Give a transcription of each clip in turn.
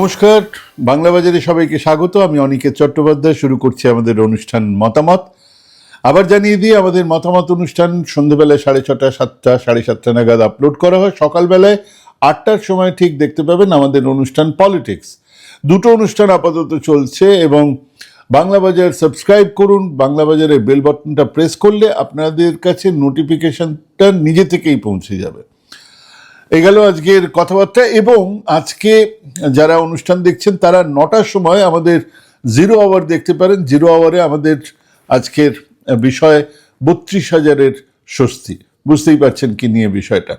নমস্কার। বাংলা বাজারে সবাইকে স্বাগত। আমি অনিকেত চট্টোপাধ্যায়। শুরু করছি আমাদের অনুষ্ঠান মতামত। আবার জানিয়ে দিই, আমাদের মতামত অনুষ্ঠান সন্ধ্যেবেলায় সাড়ে ছটা, সাতটা, সাড়ে সাতটা নাগাদ আপলোড করা হয়। সকালবেলায় আটটার সময় ঠিক দেখতে পাবেন আমাদের অনুষ্ঠান পলিটিক্স দুটো অনুষ্ঠান আপাতত চলছে এবং বাংলা বাজার সাবস্ক্রাইব করুন। বাংলা বাজারের বেল বাটনটা প্রেস করলে আপনাদের কাছে নোটিফিকেশনটা নিজে থেকেই পৌঁছে যাবে। এই গেল আজকের কথাবার্তা এবং আজকে যারা অনুষ্ঠান দেখছেন, তারা নটার সময় আমাদের জিরো আওয়ার দেখতে পারেন। জিরো আওয়ারে আমাদের আজকের বিষয় বত্রিশ হাজারের স্বস্তি। বুঝতেই পারছেন কি নিয়ে বিষয়টা।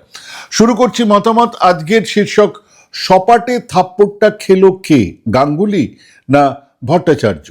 শুরু করছি মতামত। আজকের শীর্ষক, সপাটে থাপ্পড়টা খেলো কে? গাঙ্গুলি না ভট্টাচার্য?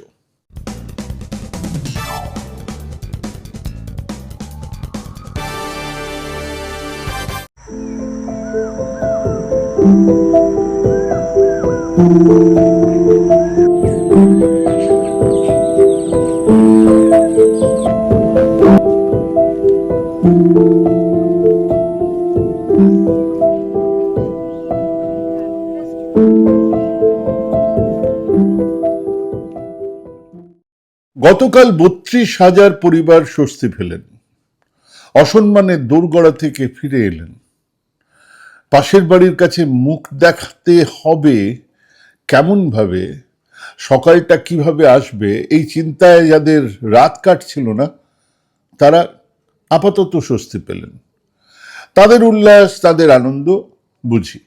গতকাল বত্রিশ হাজার পরিবার স্বস্তি পেলেন। অসম্মানের দোরগড়া থেকে ফিরে এলেন। পাশের বাড়ির কাছে মুখ দেখাতে হবে কেমনভাবে, সকালটা কীভাবে আসবে, এই চিন্তায় যাদের রাত কাটছিল না, তারা আপাতত স্বস্তি পেলেন। তাদের উল্লাস, তাদের আনন্দ, বুঝি।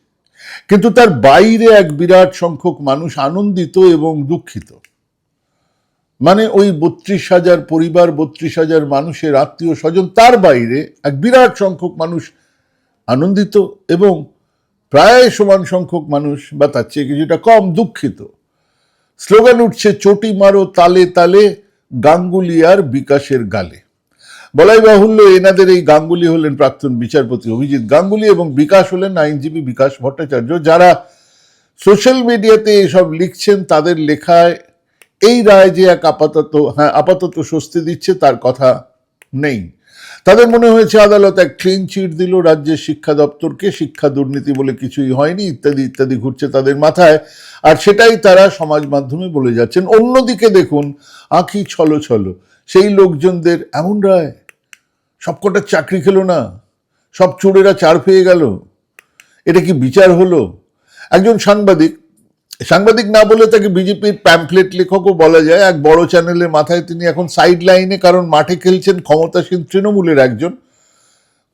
কিন্তু তার বাইরে এক বিরাট সংখ্যক মানুষ আনন্দিত এবং দুঃখিত। মানে ওই বত্রিশ হাজার পরিবার, বত্রিশ হাজার মানুষের আত্মীয় স্বজন তার বাইরে এক বিরাট সংখ্যক মানুষ আনন্দিত এবং প্রায় সমান সংখ্যক মানুষ বা তার চেয়ে কিছুটা কম দুঃখিত। স্লোগান উঠছে, চটি মারো তালে তালে, গাঙ্গুলি আর বিকাশের গালে। বলাই বাহুল্য, এনাদের এই গাঙ্গুলি হলেন প্রাক্তন বিচারপতি অভিজিৎ গাঙ্গুলি এবং বিকাশ হলেন আইনজীবী বিকাশ ভট্টাচার্য, যারা সোশ্যাল মিডিয়াতে এসব লিখছেন, তাদের লেখায় এই রায় যে এক আপাতত হ্যাঁ আপাতত স্বস্তি দিচ্ছে, তার কথা নেই। তাদের মনে হয়েছে আদালত এক ক্লিন চিট দিল, রাজ্যের শিক্ষা দপ্তরকে শিক্ষা দুর্নীতি বলে কিছুই হয়নি, ইত্যাদি ইত্যাদি ঘুরছে তাদের মাথায়। আর সেটাই তারা সমাজ মাধ্যমে বলে যাচ্ছেন। অন্যদিকে দেখুন আঁকি ছলো ছলো। সেই লোকজনদের এমন রায়, সবকটা চাকরি খেলো না, সব চোরেরা চার পেয়ে গেল। এটা কি বিচার হলো? একজন সাংবাদিক সাংবাদিক না বলে তাকে বিজেপির প্যাম্পলেট লেখকও বলা যায়। এক বড় চ্যানেলের মাথায় তিনি এখন সাইড লাইনে কারণ মাঠে খেলছেন ক্ষমতাসীন তৃণমূলের একজন।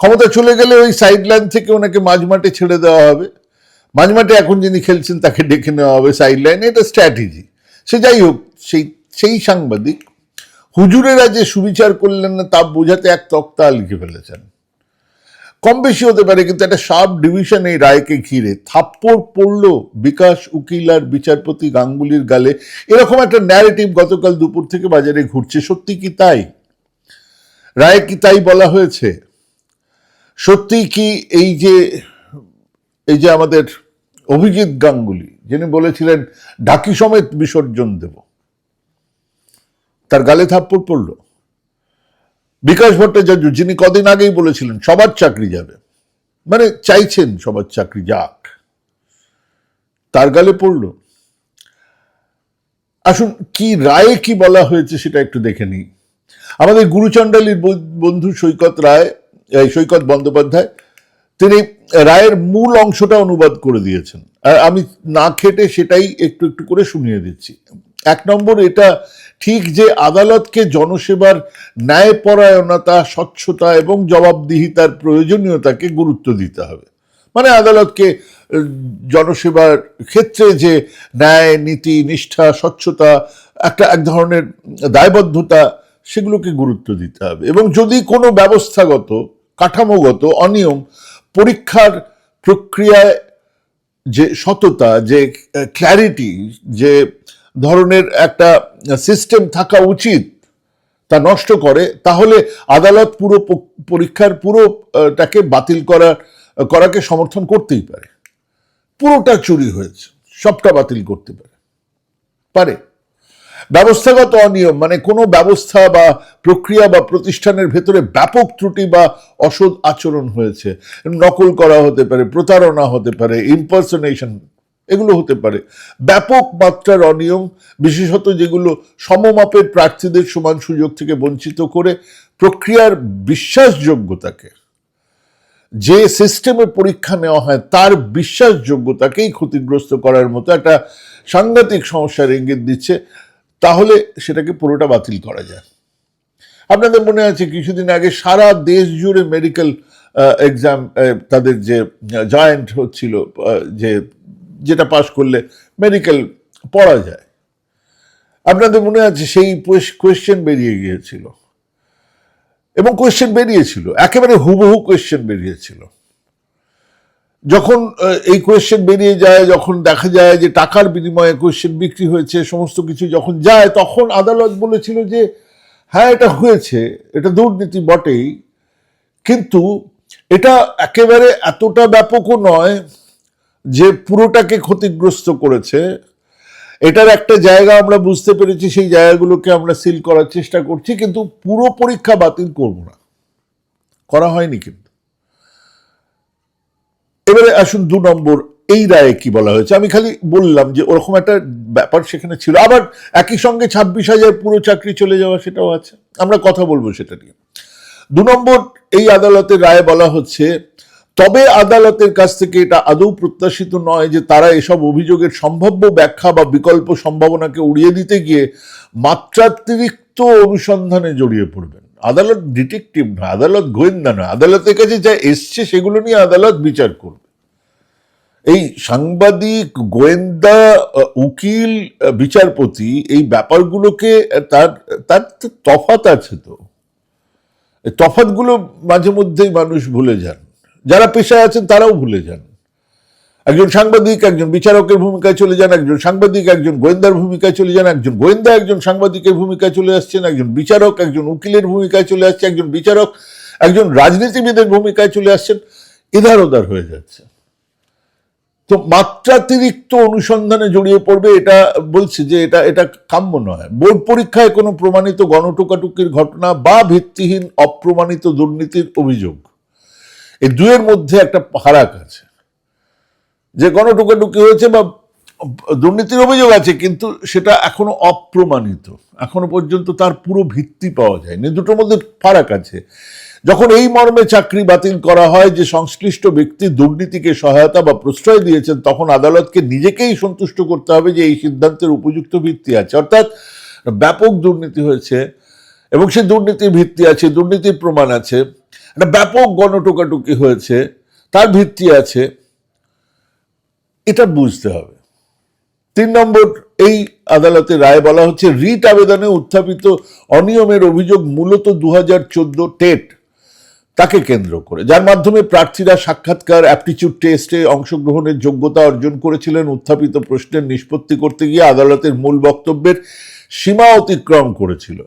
ক্ষমতা চলে গেলে ওই সাইড লাইন থেকে ওনাকে মাঝ মাঠে ছেড়ে দেওয়া হবে। মাঝ মাঠে এখন যিনি খেলছেন তাকে ডেকে নেওয়া হবে সাইড লাইনে এটা স্ট্র্যাটেজি সে যাই হোক, সেই সেই সাংবাদিক হুজুরেরা যে সুবিচার করলেন না তা বোঝাতে এক তক্তা লিখে ফেলেছেন। কম বেশি হতে পারে, কিন্তু একটা সাব ডিভিশন এই রায়কে ঘিরে। থাপ্পড় পড়ল বিকাশ, উকিল আর বিচারপতি গাঙ্গুলির গালে। এরকম একটা ন্যারেটিভ গতকাল দুপুর থেকে বাজারে ঘুরছে। সত্যি কি তাই? রায় কি তাই বলা হয়েছে? সত্যি কি এই যে এই যে আমাদের অভিজিৎ গাঙ্গুলি, যিনি বলেছিলেন, ডাকি সমেত বিসর্জন দেব। তার গালে থাপ্পড় পড়ল? বিকাশ ভট্টাচার্য, যিনি কদিন আগেই বলেছিলেন, সবার চাকরি যাবে। মানে চাইছেন সবার চাকরি যাক। তার গালে পড়ল। আসুন, কি রায়ে কি বলা হয়েছে সেটা একটু দেখে নিই। আমাদের গুরুচণ্ডালীর বন্ধু সৈকত রায় সৈকত বন্দ্যোপাধ্যায়, তিনি রায়ের মূল অংশটা অনুবাদ করে দিয়েছেন। আর আমি না খেটে সেটাই একটু একটু করে শুনিয়ে দিচ্ছি। এক নম্বর, এটা ঠিক যে আদালতকে জনসেবার ন্যায়পরায়ণতা, স্বচ্ছতা এবং জবাবদিহিতার প্রয়োজনীয়তাকে গুরুত্ব দিতে হবে। মানে আদালতকে জনসেবার ক্ষেত্রে যে ন্যায়, নীতি, নিষ্ঠা, স্বচ্ছতা, একটা, এক ধরনের দায়বদ্ধতা, সেগুলোকে গুরুত্ব দিতে হবে। এবং যদি কোনো ব্যবস্থাগত, কাঠামোগত অনিয়ম পরীক্ষার প্রক্রিয়ায় যে সততা, যে ক্ল্যারিটি যে ধরনের একটা সিস্টেম থাকা উচিত, তা নষ্ট করে, তাহলে আদালত পুরো পরীক্ষার পুরোটাকে বাতিল করার করাকে সমর্থন করতেই পারে। পুরোটা চুরি হয়েছে, সবটা বাতিল করতে পারে। পারে। ব্যবস্থাগত অনিয়ম মানে কোনো ব্যবস্থা বা প্রক্রিয়া বা প্রতিষ্ঠানের ভেতরে ব্যাপক ত্রুটি বা অসৎ আচরণ হয়েছে। নকল করা হতে পারে, প্রতারণা হতে পারে ইম্পার্সোনেশন এগুলো হতে পারে। ব্যাপক মাত্রার অনিয়ম, বিশেষত যেগুলো সমমাপের প্রার্থীদের সমান সুযোগ থেকে বঞ্চিত করে প্রক্রিয়ার বিশ্বাসযোগ্যতাকে। যে সিস্টেমে পরীক্ষা নেওয়া হয়, তার বিশ্বাসযোগ্যতাকেই ক্ষতিগ্রস্ত করার মতো একটা সাংঘাতিক সমস্যার ইঙ্গিত দিচ্ছে, তাহলে সেটাকে পুরোটা বাতিল করা যায়। আপনাদের মনে আছে, কিছুদিন আগে সারা দেশ জুড়ে মেডিকেল এক্সাম তাদের যে জয়েন্ট হচ্ছিল যে যেটা পাশ করলে মেডিকেল পড়া যায়। আপনাদের মনে আছে সেই কোয়েশ্চেন বেরিয়ে গিয়েছিল। এবং কোয়েশ্চেন বেরিয়েছিল, একেবারে হুবহু কোয়েশ্চেন বেরিয়েছিল। যখন এই কোয়েশ্চেন বেরিয়ে যায়, যখন দেখা যায় যে টাকার বিনিময়ে কোয়েশ্চেন বিক্রি হয়েছে, সমস্ত কিছু যখন যায়, তখন আদালত বলেছিল যে হ্যাঁ এটা হয়েছে, এটা দুর্নীতি বটেই। কিন্তু এটা একেবারে এতটা ব্যাপকও নয় যে পুরোটাকে ক্ষতিগ্রস্ত করেছে, এটার একটা জায়গা আমরা বুঝতে পেরেছি, সেই জায়গাগুলোকে আমরা সিল করার চেষ্টা করছি, কিন্তু পুরো পরীক্ষা বাতিল করব না। করা হয়নি কিন্তু। এবারে আসুন দু নম্বর, এই রায়ে কি বলা হয়েছে? আমি খালি বললাম যে ওরকম একটা ব্যাপার সেখানে ছিল। আবার একই সঙ্গে ছাব্বিশ হাজার পুরো চাকরি চলে যাওয়া সেটাও আছে। আমরা কথা বলব সেটা নিয়ে। দু নম্বর, এই আদালতের রায়ে বলা হচ্ছে তবে আদালতের কাছ থেকে এটা আদৌ প্রত্যাশিত নয় যে তারা এসব অভিযোগের সম্ভাব্য ব্যাখ্যা বা বিকল্প সম্ভাবনাকে উড়িয়ে দিতে গিয়ে মাত্রাতিরিক্ত অনুসন্ধানে জড়িয়ে পড়বেন। আদালত ডিটেকটিভ নয়, আদালত গোয়েন্দা নয়, আদালতের কাছে যা এসছে সেগুলো নিয়ে আদালত বিচার করবে। এই সাংবাদিক, গোয়েন্দা উকিল বিচারপতি এই ব্যাপারগুলোকে তার তার তফাত আছে তো। তফাতগুলো মাঝে মধ্যেই মানুষ ভুলে যান। যারা পেশায় আছেন তারাও ভুলে যান। একজন সাংবাদিক, একজন বিচারকের ভূমিকায় চলে যান, একজন সাংবাদিক, একজন গোয়েন্দার ভূমিকায় চলে যান, একজন গোয়েন্দা, একজন সাংবাদিকের ভূমিকায় চলে আসছেন, একজন বিচারক, একজন উকিলের ভূমিকায় চলে আসছে, একজন বিচারক, একজন রাজনীতিবিদের ভূমিকায় চলে আসছেন, এধার ওধার হয়ে যাচ্ছে। তো মাত্রাতিরিক্ত অনুসন্ধানে জড়িয়ে পড়বে এটা বলছে যে এটা এটা কাম্য নয়। বোর্ড পরীক্ষায় কোনো প্রমাণিত গণটোকাটুকির ঘটনা বা ভিত্তিহীন অপ্রমাণিত দুর্নীতির অভিযোগ। এই দুয়ের মধ্যে একটা ফারাক আছে। যে গণটোকাটুকি হয়েছে বা দুর্নীতির অভিযোগ আছে, কিন্তু সেটা এখনও অপ্রমাণিত। এখনও পর্যন্ত তার পুরো ভিত্তি পাওয়া যায়নি। দুটোর মধ্যে ফারাক আছে। যখন এই মর্মে চাকরি বাতিল করা হয়, যে সংশ্লিষ্ট ব্যক্তি দুর্নীতিকে সহায়তা বা প্রশ্রয় দিয়েছেন, তখন আদালতকে নিজেকেই সন্তুষ্ট করতে হবে যে এই সিদ্ধান্তের উপযুক্ত ভিত্তি আছে। অর্থাৎ ব্যাপক দুর্নীতি হয়েছে এবং সেই দুর্নীতির ভিত্তি আছে, দুর্নীতির প্রমাণ আছে। একটা ব্যাপক গণটোকাটুকি হয়েছে, তার ভিত্তি আছে। এটা বুঝতে হবে। তিন নম্বর, এই আদালতে রায় বলা হচ্ছে, রিট আবেদনে উত্থাপিত অনিয়মের অভিযোগ মূলত দু হাজার চোদ্দ টেট তাকে কেন্দ্র করে। যার মাধ্যমে প্রার্থীরা সাক্ষাৎকার, অ্যাপটিচিউড টেস্টে অংশগ্রহণের যোগ্যতা অর্জন করেছিলেন। উত্থাপিত প্রশ্নের নিষ্পত্তি করতে গিয়ে আদালতের মূল বক্তব্যের সীমা অতিক্রম করেছিল।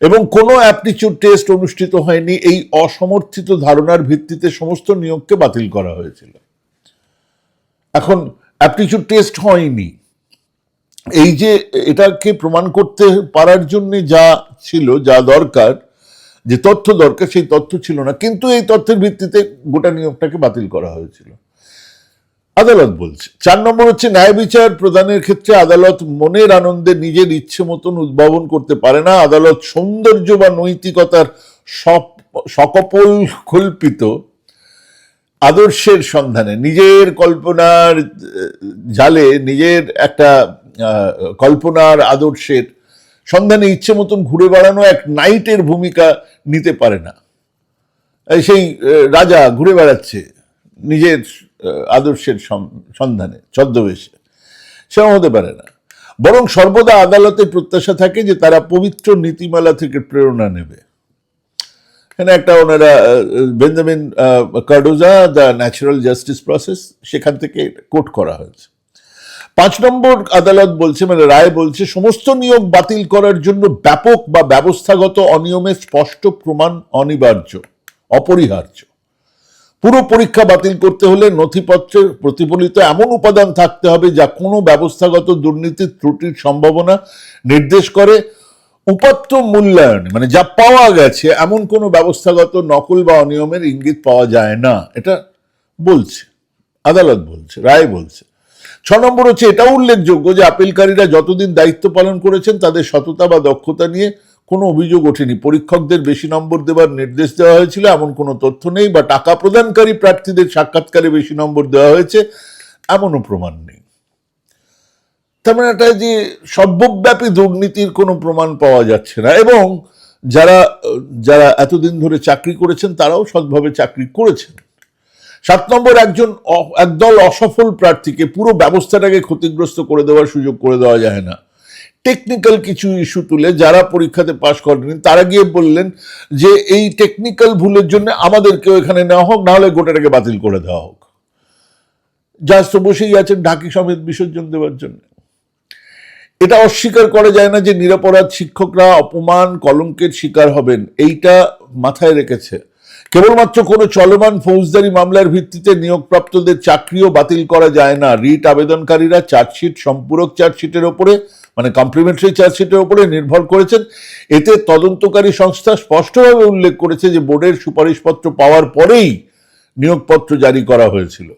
এবং কোনো অ্যাপটিচিউড টেস্ট অনুষ্ঠিত হয়নি। এই অসমর্থিত ধারণার ভিত্তিতে সমস্ত নিয়োগকে বাতিল করা হয়েছিল। এখন অ্যাপটিচিউড টেস্ট হয়নি। এই যে এটাকে প্রমাণ করতে পারার জন্য যা ছিল, যা দরকার, যে তথ্য দরকার, সেই তথ্য ছিল না। কিন্তু এই তথ্যের ভিত্তিতে গোটা নিয়োগটাকে বাতিল করা হয়েছিল। আদালত বলছে। চার নম্বর হচ্ছে, ন্যায় বিচার প্রদানের ক্ষেত্রে আদালত মনের আনন্দে নিজের ইচ্ছে মতন উদ্ভাবন করতে পারে না। আদালত সৌন্দর্য বা নৈতিকতার সকপল কল্পিত আদর্শের সন্ধানে নিজের কল্পনার জালে নিজের একটা কল্পনার আদর্শের সন্ধানে ইচ্ছে মতন ঘুরে বেড়ানো এক নাইটের ভূমিকা নিতে পারে না। সেই রাজা ঘুরে বেড়াচ্ছে। নিজের আদর্শের সন্ধানে, ছদ্মবেশে। সেও হতে পারে না। বরং সর্বদা আদালতে প্রত্যাশা থাকে যে তারা পবিত্র নীতিমালা থেকে প্রেরণা নেবে। এখানে একটা ওনারা Benjamin Cardozo, the natural justice process, সেখান থেকে কোট করা হয়েছে। পাঁচ নম্বর আদালত বলছে মানে রায় বলছে, সমস্ত নিয়োগ বাতিল করার জন্য ব্যাপক বা ব্যবস্থাগত অনিয়মের স্পষ্ট প্রমাণ অনিবার্য, অপরিহার্য। পুরো পরীক্ষা বাতিল করতে হলে নথিপত্রে প্রতিফলিত এমন উপাদান থাকতে হবে যা কোনো ব্যবস্থাগত দুর্নীতির ত্রুটির সম্ভাবনা নির্দেশ করে। উপাত্ত মূল্যায়নে মানে যা পাওয়া গেছে, এমন কোনো ব্যবস্থাগত নকল বা অনিয়মের ইঙ্গিত পাওয়া যায় না। এটা বলছে, আদালত বলছে, রায় বলছে। ছ নম্বর হচ্ছে, এটাও উল্লেখযোগ্য যে আপিলকারীরা যতদিন দায়িত্ব পালন করেছেন, তাদের সততা বা দক্ষতা নিয়ে কোনো অভিযোগ ওঠেনি। পরীক্ষকদের বেশি নম্বর দেওয়ার নির্দেশ দেওয়া হয়েছিল, এমন কোনো তথ্য নেই বা টাকা প্রদানকারী প্রার্থীদের সাক্ষাৎকারে বেশি নম্বর দেওয়া হয়েছে, এমনও প্রমাণ নেই। তার মানে যে সর্বব্যাপী দুর্নীতির কোনো প্রমাণ পাওয়া যাচ্ছে না এবং যারা যারা এতদিন ধরে চাকরি করেছেন, তারাও সৎভাবে চাকরি করেছেন। সাত নম্বর একজন একদল অসফল প্রার্থীকে পুরো ব্যবস্থাটাকে ক্ষতিগ্রস্ত করে দেওয়ার সুযোগ করে দেওয়া যায় না। টেকনিক্যাল কিছু ইস্যু তুলে যারা পরীক্ষাতে পাশ করেনি, তারা গিয়ে বললেন যে এই টেকনিক্যাল ভুলের জন্য আমাদেরকেও এখানে নেওয়া হোক নাহলে গোটাটাকে বাতিল করে দেওয়া হোক। জাজ তো বসেই আছেন ঢাকি সমেত বিসর্জন দেওয়ার জন্য। এটা অস্বীকার করা যায় না যে নিরাপরাধ শিক্ষকরা অপমান, কলঙ্কের শিকার হবেন, এইটা মাথায় রেখেছে। কেবলমাত্র কোনো চলমান ফৌজদারি মামলার ভিত্তিতে নিয়োগপ্রাপ্তদের চাকরিও বাতিল করা যায় না। রিট আবেদনকারীরা চার্জশিট, সম্পূরক চার্জশিটের ওপরে মানে কমপ্লিমেন্টারি চার্জশিটের উপরে নির্ভর করেছেন। এতে তদন্তকারী সংস্থা স্পষ্টভাবে উল্লেখ করেছে যে বোর্ডের সুপারিশপত্র পাওয়ার পরেই নিয়োগপত্র জারি করা হয়েছিল।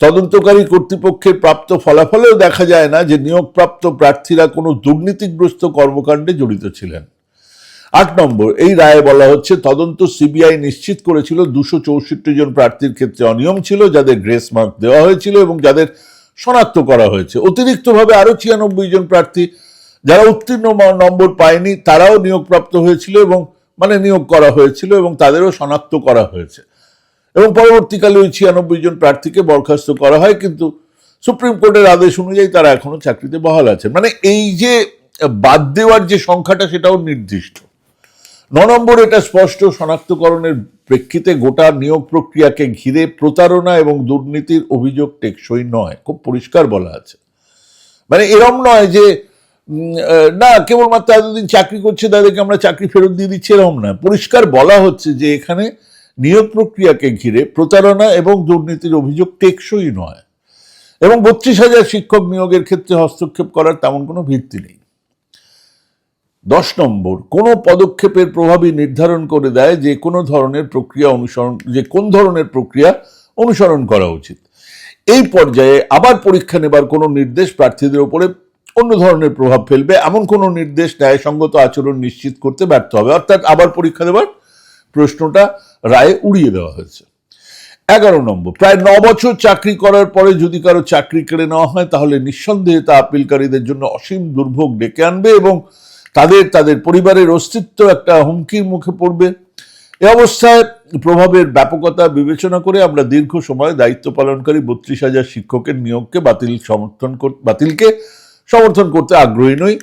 তদন্তকারী কর্তৃপক্ষের প্রাপ্ত ফলাফলেও দেখা যায় না যে নিয়োগপ্রাপ্ত প্রার্থীরা কোনো দুর্নীতিগ্রস্ত কর্মকাণ্ডে জড়িত ছিলেন। আট নম্বর, এই রায়ে বলা হচ্ছে, তদন্ত সিবিআই নিশ্চিত করেছিল দুশো জন প্রার্থীর ক্ষেত্রে অনিয়ম ছিল, যাদের গ্রেস মার্ক দেওয়া হয়েছিল এবং যাদের শনাক্ত করা হয়েছে। অতিরিক্তভাবে আরও ছিয়ানব্বই জন প্রার্থী যারা উত্তীর্ণ নম্বর পায়নি, তারাও নিয়োগপ্রাপ্ত হয়েছিল এবং মানে নিয়োগ করা হয়েছিল এবং তাদেরও শনাক্ত করা হয়েছে। এবং পরবর্তীকালে ওই ছিয়ানব্বই জন প্রার্থীকে বরখাস্ত করা হয়, কিন্তু সুপ্রিম কোর্টের আদেশ অনুযায়ী তারা এখনও চাকরিতে বহাল আছেন। মানে এই যে বাদ দেওয়ার যে সংখ্যাটা, সেটাও নির্দিষ্ট। ন নম্বর, এটা স্পষ্ট, শনাক্তকরণের প্রেক্ষিতে গোটা নিয়োগ প্রক্রিয়াকে ঘিরে প্রতারণা এবং দুর্নীতির অভিযোগ টেকসই নয়। খুব পরিষ্কার বলা আছে। মানে এরম নয় যে না, কেবলমাত্র এতদিন চাকরি করছে, তাদেরকে আমরা চাকরি ফেরত দিয়ে দিচ্ছি এরকম না। পরিষ্কার বলা হচ্ছে যে, এখানে নিয়োগ প্রক্রিয়াকে ঘিরে প্রতারণা এবং দুর্নীতির অভিযোগ টেকসই নয়। এবং বত্রিশ হাজার শিক্ষক নিয়োগের ক্ষেত্রে হস্তক্ষেপ করার তেমন কোনো ভিত্তি নেই। দশ নম্বর, কোনো পদক্ষেপের প্রভাবই নির্ধারণ করে দেয় যে কোনো ধরনের প্রক্রিয়া অনুসরণ, যে কোন ধরনের প্রক্রিয়া অনুসরণ করা উচিত। এই পর্যায়ে আবার পরীক্ষা নেবার কোনো নির্দেশ প্রার্থীদের উপরে অন্য ধরনের প্রভাব ফেলবে, এমন কোনো নির্দেশ ন্যায়সঙ্গত আচরণ নিশ্চিত করতে ব্যর্থ হবে। অর্থাৎ আবার পরীক্ষা দেবার প্রশ্নটা রায়ে উড়িয়ে দেওয়া হয়েছে। এগারো নম্বর, প্রায় ন বছর চাকরি করার পরে যদি কারও চাকরি কেড়ে নেওয়া হয়, তাহলে নিঃসন্দেহে তা আপিলকারীদের জন্য অসীম দুর্ভোগ ডেকে আনবে এবং তাদের তাদের পরিবারের অস্তিত্ব একটা হুমকির মুখে পড়বে। এ অবস্থায় প্রভাবের ব্যাপকতা বিবেচনা করে আমরা দীর্ঘ সময় দায়িত্ব পালনকারী বত্রিশ হাজার শিক্ষকের নিয়োগকে বাতিল সমর্থন বাতিলকে সমর্থন করতে আগ্রহী নই।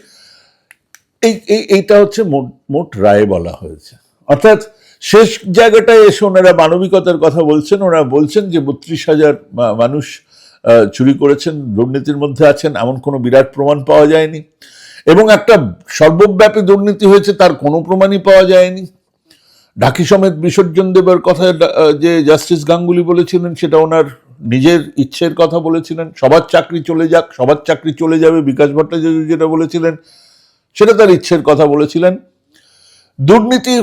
এই, এই- এইটা হচ্ছে মোট মোট রায়ে বলা হয়েছে। অর্থাৎ শেষ জায়গাটায় এসে ওনারা মানবিকতার কথা বলছেন ওনারা বলছেন যে বত্রিশ হাজার মানুষ চুরি করেছেন, দুর্নীতির মধ্যে আছেন, এমন কোনো বিরাট প্রমাণ পাওয়া যায়নি। এবং একটা সর্বব্যাপী দুর্নীতি হয়েছে, তার কোনো প্রমাণই পাওয়া যায়নি। ঢাকি সমেত বিসর্জন দেবার কথা যে জাস্টিস গাঙ্গুলি বলেছিলেন, সেটা ওনার নিজের ইচ্ছের কথা বলেছিলেন। সবার চাকরি চলে যাক, সবার চাকরি চলে যাবে, বিকাশ ভট্টাচার্য যেটা বলেছিলেন, সেটা তার ইচ্ছের কথা বলেছিলেন। দুর্নীতি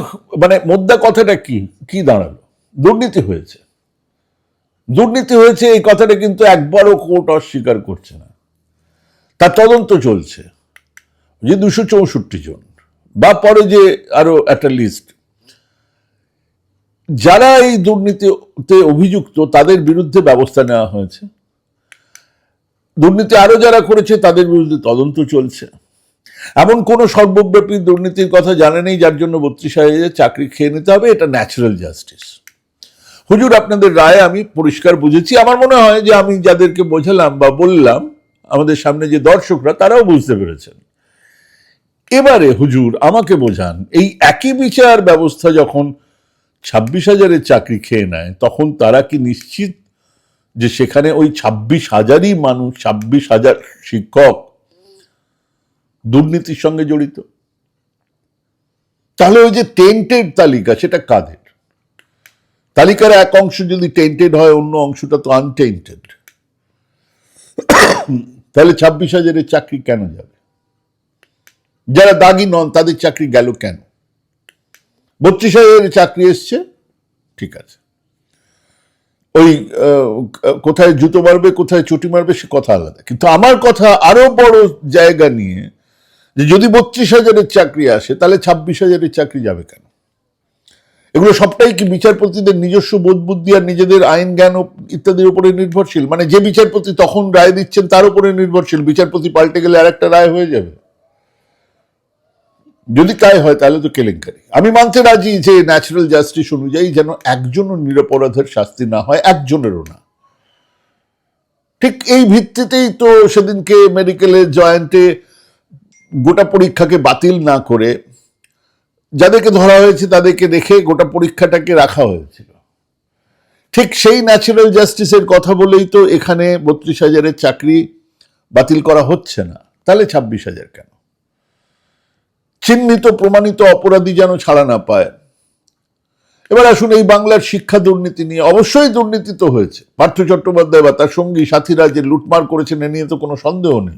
মানে মোদ্দা কথাটা কি? কি দাঁড়াল? দুর্নীতি হয়েছে। দুর্নীতি হয়েছে, এই কথাটা কিন্তু একবারও কোর্ট অস্বীকার করছে না। তার তদন্ত চলছে। যে দুশো চৌষট্টি জন, বা পরে যে আরও একটা লিস্ট যারা এই দুর্নীতিতে অভিযুক্ত, তাদের বিরুদ্ধে ব্যবস্থা নেওয়া হয়েছে। দুর্নীতি আরও যারা করেছে, তাদের বিরুদ্ধে তদন্ত চলছে। এমন কোনো সর্বব্যাপী দুর্নীতির কথা জানে নেই, যার জন্য বত্রিশ হাজার চাকরি খেয়ে নিতে হবে, এটা ন্যাচারাল জাস্টিস হুজুর, আপনাদের রায় আমি পরিষ্কার বুঝেছি। আমার মনে হয় যে আমি যাদেরকে বোঝালাম বা বললাম, আমাদের সামনে যে দর্শকরা, তারাও বুঝতে পেরেছেন। এবারে হুজুর আমাকে বোঝান, এই একই বিচার ব্যবস্থা যখন ছাব্বিশ হাজারের চাকরি খেয়ে নেয়, তখন তারা কি নিশ্চিত যে সেখানে ওই ছাব্বিশ হাজারই মানুষ, ছাব্বিশ হাজার শিক্ষক দুর্নীতির সঙ্গে জড়িত? তাহলে ওই যে টেন্টেড তালিকা, সেটা কাদের? তালিকার এক অংশ যদি টেন্টেড হয়, অন্য অংশটা তো আনটেন্টেড তাহলে ছাব্বিশ হাজারের চাকরি কেন যাবে? যারা দাগি নন, তাদের চাকরি গেল কেন? বত্রিশ হাজারের চাকরি এসছে, ঠিক আছে। ওই কোথায় জুতো মারবে, কোথায় চটি মারবে, সে কথা আলাদা। কিন্তু আমার কথা আরও বড় জায়গা নিয়ে, যে যদি বত্রিশ হাজারের চাকরি আসে, তাহলে ছাব্বিশ হাজারের চাকরি যাবে কেন? এগুলো সবটাই কি বিচারপতিদের নিজস্ব বোধ বুদ্ধি আর নিজেদের আইন জ্ঞান ইত্যাদির উপরে নির্ভরশীল? মানে যে বিচারপতি তখন রায় দিচ্ছেন, তার উপরে নির্ভরশীল। বিচারপতি পাল্টে গেলে আর একটা রায় হয়ে যাবে। যদি তাই হয়, তাহলে তো কেলেঙ্কারি। আমি মানতে রাজি যে ন্যাচারাল জাস্টিস অনুযায়ী যেন একজনও নিরপরাধের শাস্তি না হয়, একজনেরও না। ঠিক এই ভিত্তিতেই তো সেদিনকে মেডিকেলের জয়েন্টে গোটা পরীক্ষাকে বাতিল না করে যাদেরকে ধরা হয়েছে তাদেরকে দেখে গোটা পরীক্ষাটাকে রাখা হয়েছিল। ঠিক সেই ন্যাচারাল জাস্টিসের কথা বলেই তো এখানে বত্রিশ হাজারের চাকরি বাতিল করা হচ্ছে না। তাহলে ছাব্বিশ হাজার কেন? চিহ্নিত, প্রমাণিত অপরাধী যেন ছাড়া না পায়। এবার আসুন এই বাংলার শিক্ষা দুর্নীতি নিয়ে। অবশ্যই দুর্নীতি তো হয়েছে। পার্থ চট্টোপাধ্যায় বা তার সঙ্গী, সাথীরা যে লুটমার করেছেন, এ নিয়ে তো কোনো সন্দেহ নেই।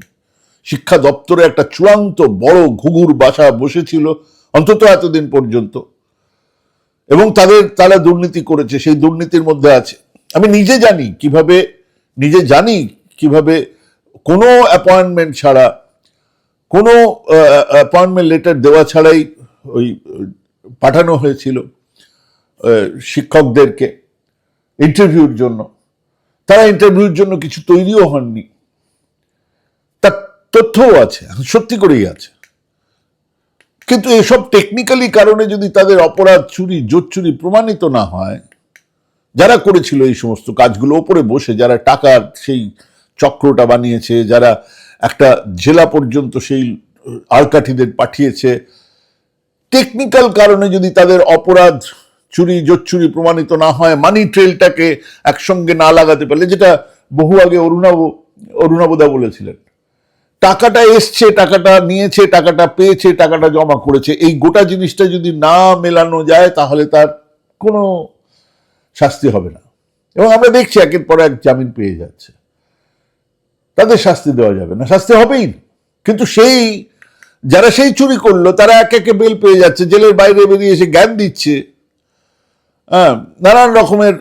শিক্ষা দপ্তরে একটা চূড়ান্ত বড় ঘুঘুর বাসা বসেছিল অন্তত এতদিন পর্যন্ত। এবং তাদের, তারা দুর্নীতি করেছে, সেই দুর্নীতির মধ্যে আছে। আমি নিজে জানি কীভাবে, নিজে জানি কীভাবে কোনো অ্যাপয়েন্টমেন্ট ছাড়া কোনো অ্যাপয়েন্টমেন্ট লেটার দেওয়া ছাড়াই ওই, পাঠানো হয়েছিল শিক্ষকদেরকে ইন্টারভিউর জন্য। তারা ইন্টারভিউর জন্য কিছু তৈরিও হননি। তার তথ্যও আছে, সত্যি করেই আছে। কিন্তু এসব টেকনিক্যালি কারণে যদি তাদের অপরাধ চুরি, জোর চুরি প্রমাণিত না হয়, যারা করেছিল এই সমস্ত কাজগুলো, ওপরে বসে যারা টাকার সেই চক্রটা বানিয়েছে, যারা একটা জেলা পর্যন্ত সেই আলকাঠিদের পাঠিয়েছে। টেকনিক্যাল কারণে যদি তাদের অপরাধ চুরি, জোচ্চুরি প্রমাণিত না হয় মানি ট্রেলটাকে একসঙ্গে না লাগাতে পারলে, যেটা বহু আগে অরুণাব, অরুণাবদা বলেছিলেন, টাকাটা এসছে, টাকাটা নিয়েছে, টাকাটা পেয়েছে, টাকাটা জমা করেছে, এই গোটা জিনিসটা যদি না মেলানো যায়, তাহলে তার কোনো শাস্তি হবে না। এবং আমরা দেখছি একের পর এক জামিন পেয়ে যাচ্ছে। তাদের শাস্তি দেওয়া যাবে না, শাস্তি হবেই। কিন্তু সেই, যারা সেই চুরি করল, তারা এক একে বেল পেয়ে যাচ্ছে, জেলের বাইরে বেরিয়ে এসে জ্ঞান দিচ্ছে। হ্যাঁ নানান রকমের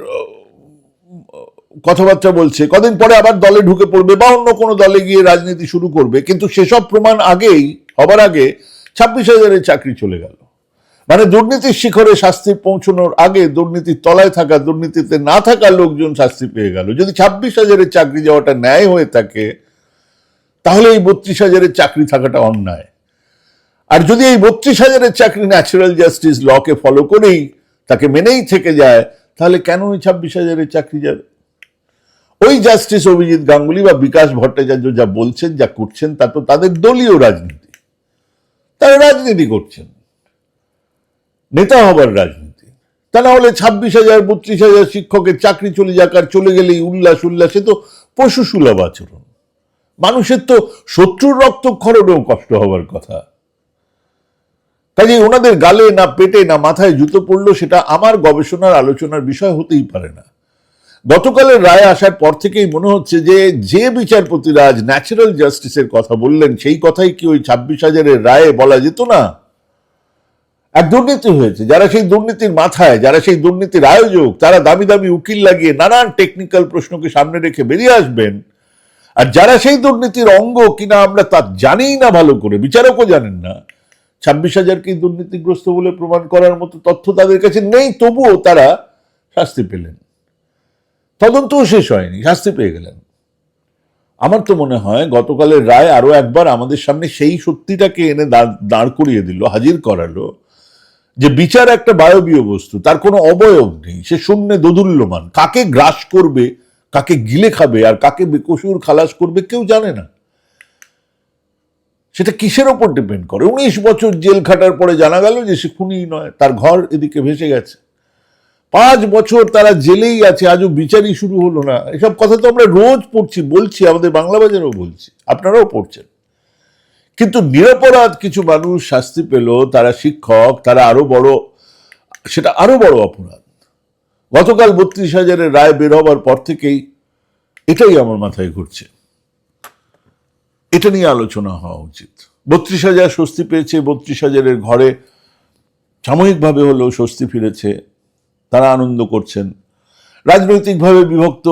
কথাবার্তা বলছে। কদিন পরে আবার দলে ঢুকে পড়বে বা অন্য কোনো দলে গিয়ে রাজনীতি শুরু করবে। কিন্তু সেসব প্রমাণ আগেই, হবার আগে ছাব্বিশ হাজারের চাকরি চলে গেল। মানে দুর্নীতির শিখরে শাস্তি পৌঁছানোর আগে দুর্নীতির তলায় থাকা, দুর্নীতিতে না থাকা লোকজন শাস্তি পেয়ে গেল। যদি ছাব্বিশ হাজারের চাকরি যাওয়াটা ন্যায় হয়ে থাকে, তাহলে এই বত্রিশ হাজারের চাকরি থাকাটা অন্যায়। আর যদি এই বত্রিশ হাজারের চাকরি ন্যাচারাল জাস্টিস লকে ফলো করেই তাকে মেনেই থেকে যায়, তাহলে কেন ওই ছাব্বিশ হাজারের চাকরি যাবে? ওই জাস্টিস অভিজিৎ গাঙ্গুলি বা বিকাশ ভট্টাচার্য যা বলছেন, যা করছেন, তা তো তাদের দলীয় রাজনীতি। তারা রাজনীতি করছেন। নেতা হবার রাজনীতি। তা না হলে ছাব্বিশ হাজার, বত্রিশ হাজার শিক্ষকের চাকরি চলে যাক আর চলে গেলেই উল্লাস, উল্লাসে তো পশু সুলভ আচরণ। মানুষের তো শত্রুর রক্তক্ষরণেও কষ্ট হবার কথা। কাজে ওনাদের গালে না পেটে না মাথায় জুতো পড়ল সেটা আমার গবেষণার, আলোচনার বিষয় হতেই পারে না। গতকালের রায় আসার পর থেকেই মনে হচ্ছে যে যে বিচারপতিরা আজ ন্যাচারাল জাস্টিসের কথা বললেন, সেই কথাই কি ওই ছাব্বিশ হাজারের রায়ে বলা যেত না? এক দুর্নীতি হয়েছে, যারা সেই দুর্নীতির মাথায়, যারা সেই দুর্নীতির আয়োজক, তারা দামি দামি উকিল লাগিয়ে নানান টেকনিক্যাল প্রশ্নকে সামনে রেখে বেরিয়ে আসবেন। আর যারা সেই দুর্নীতির অঙ্গ কিনা আমরা তা জানিই না ভালো করে, বিচারকও জানেন না। ছাব্বিশ হাজারকে দুর্নীতিগ্রস্ত বলে প্রমাণ করার মতো তথ্য তাদের কাছে নেই, তবুও তারা শাস্তি পেলেন। তদন্তও শেষ হয়নি, শাস্তি পেয়ে গেলেন। আমার তো মনে হয় গতকালের রায় আরও একবার আমাদের সামনে সেই সত্যিটাকে এনে দাঁড় করিয়ে দিল, হাজির করালো। যে বিচার একটা বায়বীয় বস্তু, তার কোনো অবয়ব নেই, সে শূন্যে দোদুল্যমান। কাকে গ্রাস করবে, কাকে গিলে খাবে, আর কাকে বেকসুর খালাস করবে, কেউ জানে না। সেটা কিসের ওপর ডিপেন্ড করে? উনিশ বছর জেল খাটার পরে জানা গেল যে সে খুনি নয়, তার ঘর এদিকে ভেসে গেছে। পাঁচ বছর তারা জেলেই আছে, আজও বিচারই শুরু হলো না। এসব কথা তো আমরা রোজ পড়ছি, বলছি, আমাদের বাংলা বাজারেও বলছি, আপনারাও পড়ছেন। কিন্তু নিরপরাধ কিছু মানুষ শাস্তি পেল, তারা শিক্ষক, তারা আরও বড়, সেটা আরও বড় অপরাধ। গতকাল বত্রিশ হাজারের রায় বের হবার পর থেকেই এটাই আমার মাথায় ঘুরছে। এটা নিয়ে আলোচনা হওয়া উচিত। বত্রিশ হাজার স্বস্তি পেয়েছে, বত্রিশ হাজারের ঘরে সাময়িকভাবে হলেও স্বস্তি ফিরেছে, তারা আনন্দ করছেন। রাজনৈতিকভাবে বিভক্ত,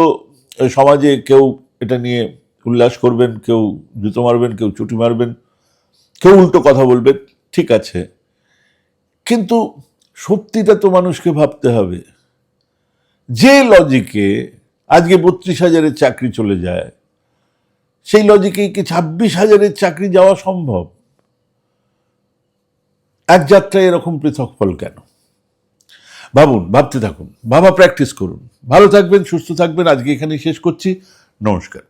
সমাজে কেউ এটা নিয়ে উল্লাস করবেন, কেউ জুতো মারবেন, কেউ চুটি মারবেন কেউ উল্টো কথা বলবেন ঠিক আছে। কিন্তু সত্যিটা তো মানুষকে ভাবতে হবে। যে লজিকে আজকে বত্রিশ হাজারের চাকরি চলে যায়, সেই লজিকে কি ছাব্বিশ হাজারের চাকরি যাওয়া সম্ভব? এক যাত্রায় এরকম পৃথক ফল কেন? ভাবুন, ভাবতে থাকুন, ভাবা প্র্যাকটিস করুন। ভালো থাকবেন, সুস্থ থাকবেন, আজকে এখানে শেষ করছি। নমস্কার।